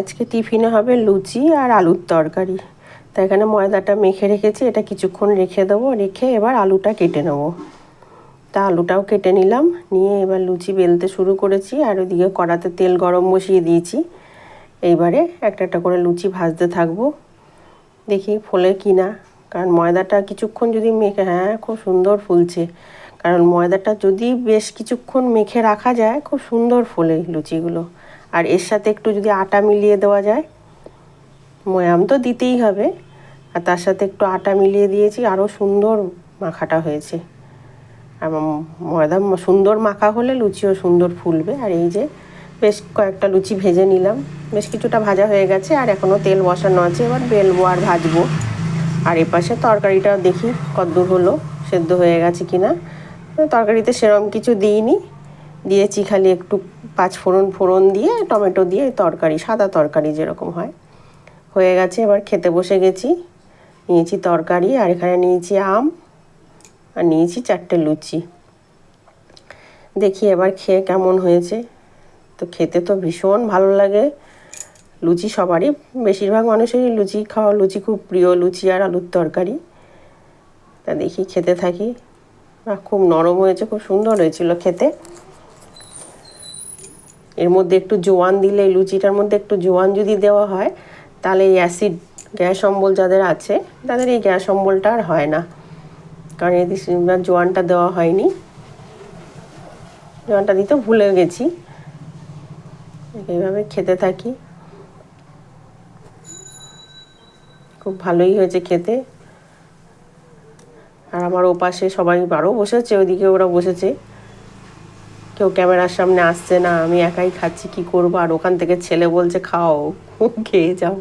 আজকে টিফিনে হবে লুচি আর আলুর তরকারি। তাই এখানে ময়দাটা মেখে রেখেছি, এটা কিছুক্ষণ রেখে দেবো, রেখে এবার আলুটা কেটে নেব। তা আলুটাও কেটে নিলাম, নিয়ে এবার লুচি বেলতে শুরু করেছি, আর ওদিকে কড়াতে তেল গরম বসিয়ে দিয়েছি। এইবারে একটা একটা করে লুচি ভাজতে থাকব। দেখি ফোলে কি না কারণ ময়দাটা কিছুক্ষণ যদি মেখে হ্যাঁ খুব সুন্দর ফুলছে। কারণ ময়দাটা যদি বেশ কিছুক্ষণ মেখে রাখা যায়, খুব সুন্দর ফোলে লুচিগুলো। আর এর সাথে একটু যদি আটা মিলিয়ে দেওয়া যায়, ময়াম তো দিতেই হবে। আর তার সাথে একটু আটা মিলিয়ে দিয়েছি, আরও সুন্দর মাখাটা হয়েছে। আর ময়দা সুন্দর মাখা হলে লুচিও সুন্দর ফুলবে। আর এই যে বেশ কয়েকটা লুচি ভেজে নিলাম। বেশ কিছুটা ভাজা হয়ে গেছে, আর এখনও তেল বসানো আছে। এবার বেলবো আর ভাজবো। আর এপাশে তরকারিটা দেখি কদ্দূর হলো, সেদ্ধ হয়ে গেছে কি না তরকারিতে সেরকম কিছু দিইনি। দিয়েছি খালি একটু পাঁচ ফোড়ন ফোড়ন দিয়ে, টমেটো দিয়ে তরকারি, সাদা তরকারি যেরকম হয়। হয়ে গেছে, এবার খেতে বসে গেছি। নিয়েছি তরকারি, আর এখানে নিয়েছি আম, আর নিয়েছি চারটে লুচি। দেখি এবার খেয়ে কেমন হয়েছে। তো খেতে তো ভীষণ ভালো লাগে। লুচি সবারই, বেশিরভাগ মানুষেরই লুচি খাওয়া, লুচি খুব প্রিয়, লুচি আর আলুর তরকারি। তা দেখি, খেতে থাকি। খুব নরম হয়েছে, খুব সুন্দর হয়েছিল খেতে। এর মধ্যে একটু জোয়ান দিলে, লুচিটার মধ্যে একটু জোয়ান যদি দেওয়া হয়, তাহলে এই অ্যাসিড, গ্যাস অম্বল যাদের আছে, তাদের এই গ্যাস অম্বলটা আর হয় না। কারণ এদি জোয়ানটা দেওয়া হয়নি। জোয়ানটা দিতে ভুলে গেছি। এইভাবে খেতে থাকি। খুব ভালোই হয়েছে খেতে। আর আমার ওপাশে সবাই আরও বসেছে, ওইদিকে ওরা বসেছে। কেউ ক্যামেরার সামনে আসছে না, আমি একাই খাচ্ছি, কি করব? আর ওখান থেকে ছেলে বলছে, খাও, খেয়ে যাও।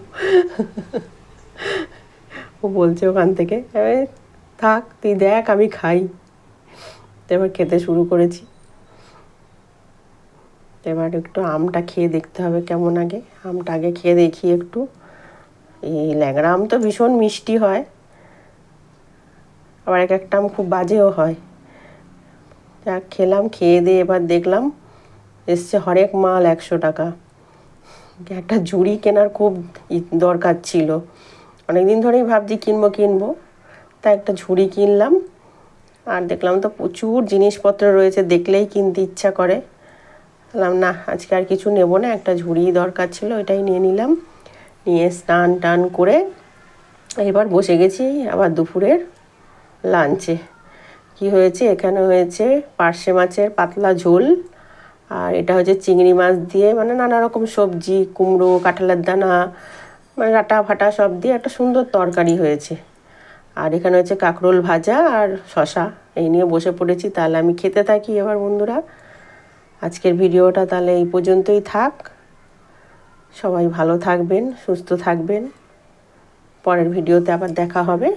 ও বলছে ওখান থেকে থাক, তুই দেখ, আমি খাই। এবার খেতে শুরু করেছি। এবার একটু আমটা খেয়ে দেখতে হবে কেমন আগে। আমটা আগে খেয়ে দেখি একটু। এই ল্যাংড়া আম তো ভীষণ মিষ্টি হয়। আবার এক একটা আম খুব বাজেও হয়। যা খেলাম, খেয়ে দিয়ে এবার দেখলাম এসছে হরেক মাল একশো টাকা। একটা ঝুড়ি কেনার খুব দরকার ছিল। অনেক দিন ধরেই ভাবছি কিনবো কিনবো। তা একটা ঝুড়ি কিনলাম আর দেখলাম তো প্রচুর জিনিসপত্র রয়েছে, দেখলেই কিনতে ইচ্ছা করে। বললাম, না, আজকে আর কিছু নেব না, একটা ঝুড়ি দরকার ছিল এটাই নিয়ে নিলাম। নিয়ে স্নান টান করে এবার বসে গেছি আবার দুপুরের লাঞ্চে। কি হয়েছে? এখানে হয়েছে পার্শে মাছের পাতলা ঝোল। আর এটা হচ্ছে চিংড়ি মাছ দিয়ে মানে নানা রকম সবজি, কুমড়ো, কাঁঠালের দানা মানে ডাটা ফাটা সব দিয়ে একটা সুন্দর তরকারি হয়েছে। আর এখানে হচ্ছে কাঁকরোল ভাজা আর শশা এই নিয়ে বসে পড়েছি, তাহলে আমি খেতে থাকি এবার বন্ধুরা। আজকের ভিডিওটা তাহলে এই পর্যন্তই থাক। সবাই ভালো থাকবেন, সুস্থ থাকবেন। পরের ভিডিওতে আবার দেখা হবে।